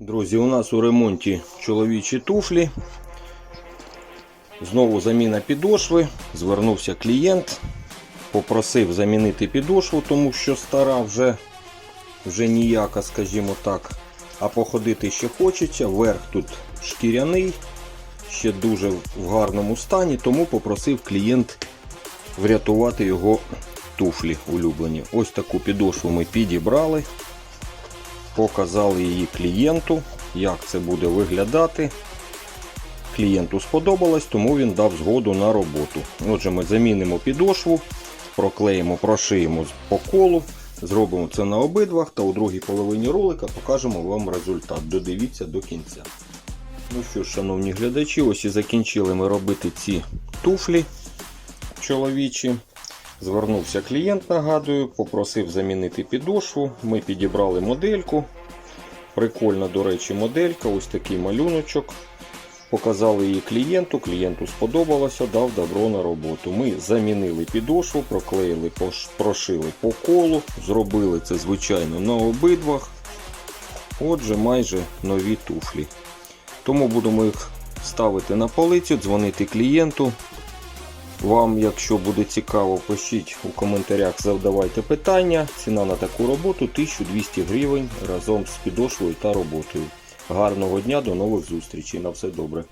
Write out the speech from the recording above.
Друзі, у нас у ремонті чоловічі туфлі. Знову заміна підошви. Звернувся клієнт, попросив замінити підошву, тому що стара вже, вже ніяка, скажімо так. А походити ще хочеться. Верх тут шкіряний, ще дуже в гарному стані, тому попросив клієнт врятувати його туфлі улюблені. Ось таку підошву ми підібрали показали її клієнту, як це буде виглядати. Клієнту сподобалось, тому він дав згоду на роботу. Отже, ми замінимо підошву, проклеїмо, прошиємо по колу, зробимо це на обидвах та у другій половині ролика покажемо вам результат. Додивіться до кінця. Ну що ж, шановні глядачі, ось і закінчили ми робити ці туфлі чоловічі. Звернувся клієнт, нагадую, попросив замінити підошву. Ми підібрали модельку. Прикольна, до речі, моделька, ось такий малюночок. Показали її клієнту, клієнту сподобалося, дав добро на роботу. Ми замінили підошву, проклеїли, прошили по колу, зробили це, звичайно, на обидвах. Отже, майже нові туфлі. Тому будемо їх ставити на полицю, дзвонити клієнту. Вам, якщо буде цікаво, пишіть у коментарях, задавайте питання. Ціна на таку роботу 1200 гривень разом з підошвою та роботою. Гарного дня, до нових зустрічей. На все добре.